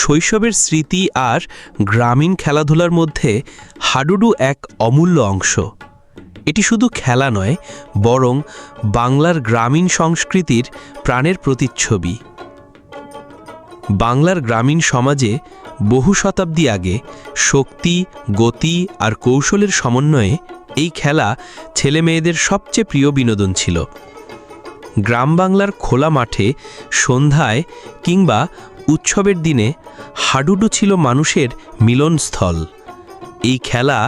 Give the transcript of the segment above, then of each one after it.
শৈশবের স্মৃতি আর গ্রামীণ খেলাধুলার মধ্যে হাডুডু এক অমূল্য অংশ। এটি শুধু খেলা নয়, বরং বাংলার গ্রামীণ সংস্কৃতির প্রাণের প্রতিচ্ছবি। বাংলার গ্রামীণ সমাজে বহু শতাব্দী আগে শক্তি, গতি আর কৌশলের সমন্বয়ে এই খেলা ছেলে মেয়েদের সবচেয়ে প্রিয় বিনোদন ছিল। গ্রাম বাংলার খোলা মাঠে, সন্ধ্যায় কিংবা উৎসবের দিনে হাডুডু ছিল মানুষের মিলনস্থল। এই খেলা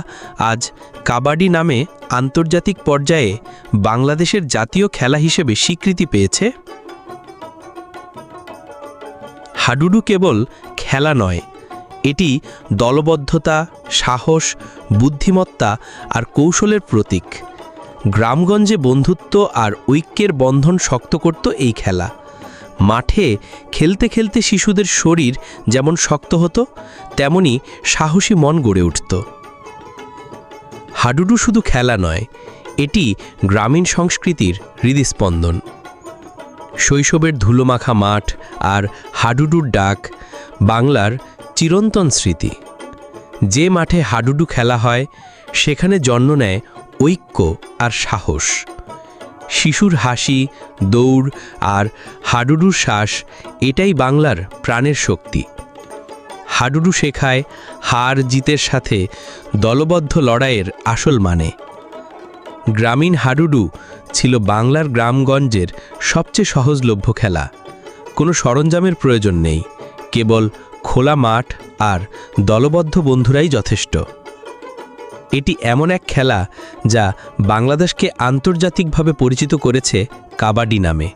আজ কাবাডি নামে আন্তর্জাতিক পর্যায়ে বাংলাদেশের জাতীয় খেলা হিসেবে স্বীকৃতি পেয়েছে। হাডুডু কেবল খেলা নয়, এটি দলবদ্ধতা, সাহস, বুদ্ধিমত্তা আর কৌশলের প্রতীক। গ্রামগঞ্জে বন্ধুত্ব আর ঐক্যের বন্ধন শক্ত করত এই খেলা। মাঠে খেলতে খেলতে শিশুদের শরীর যেমন শক্ত হতো, তেমনি সাহসী মন গড়ে উঠত। হাডুডু শুধু খেলা নয়, এটি গ্রামীণ সংস্কৃতির হৃদস্পন্দন। শৈশবের ধুলোমাখা মাঠ আর হাডুডুর ডাক বাংলার চিরন্তন স্মৃতি। যে মাঠে হাডুডু খেলা হয়, সেখানে জন্ম নেয় ঐক্য আর সাহস। শিশুর হাসি, দৌড় আর হাডুডুর শ্বাস এটাই বাংলার প্রাণের শক্তি। হাডুডু শেখায় হার জিতের সাথে দলবদ্ধ লড়াইয়ের আসল মানে। গ্রামীণ হাডুডু ছিল বাংলার গ্রামগঞ্জের সবচেয়ে সহজলভ্য খেলা। কোনো সরঞ্জামের প্রয়োজন নেই, কেবল খোলা মাঠ আর দলবদ্ধ বন্ধুরাই যথেষ্ট। এটি এমন এক খেলা যা বাংলাদেশকে আন্তর্জাতিকভাবে পরিচিত করেছে কাবাডি নামে।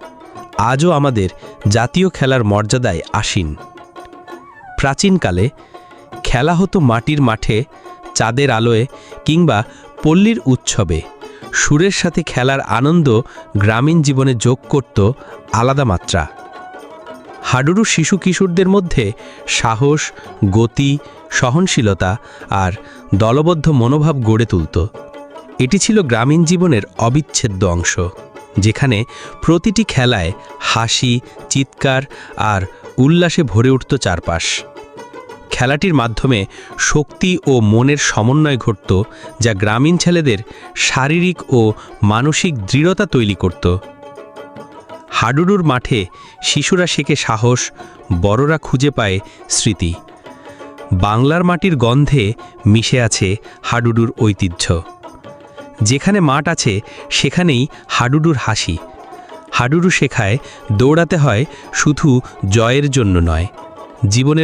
আজও আমাদের জাতীয় খেলার মর্যাদায় আসীন। প্রাচীনকালে খেলা হতো মাটির মাঠে, চাঁদের আলোয় কিংবা পল্লীর উৎসবে। সুরের সাথে খেলার আনন্দ গ্রামীণ জীবনে যোগ করত আলাদা মাত্রা। হাডুডু শিশু কিশোরদের মধ্যে সাহস, গতি সহনশীলতা আর দলবদ্ধ মনোভাব গড়ে তুলত। এটি ছিল গ্রামীণ জীবনের অবিচ্ছেদ্য অংশ, যেখানে প্রতিটি খেলায় হাসি, চিৎকার আর উল্লাসে ভরে উঠত চারপাশ। খেলাটির মাধ্যমে শক্তি ও মনের সমন্বয় ঘটত, যা গ্রামীণ ছেলেদের শারীরিক ও মানসিক দৃঢ়তা তৈরি করত। হাডুডুর মাঠে শিশুরা শেখে সাহস, বড়রা খুঁজে পায় স্মৃতি। বাংলার মাটির গন্ধে মিশে আছে হাডুডুর ঐতিহ্য। যেখানে মাঠ আছে, সেখানেই হাডুডুর হাসি। হাডুডু শেখায়, দৌড়াতে হয় শুধু জয়ের জন্য নয়, জীবনের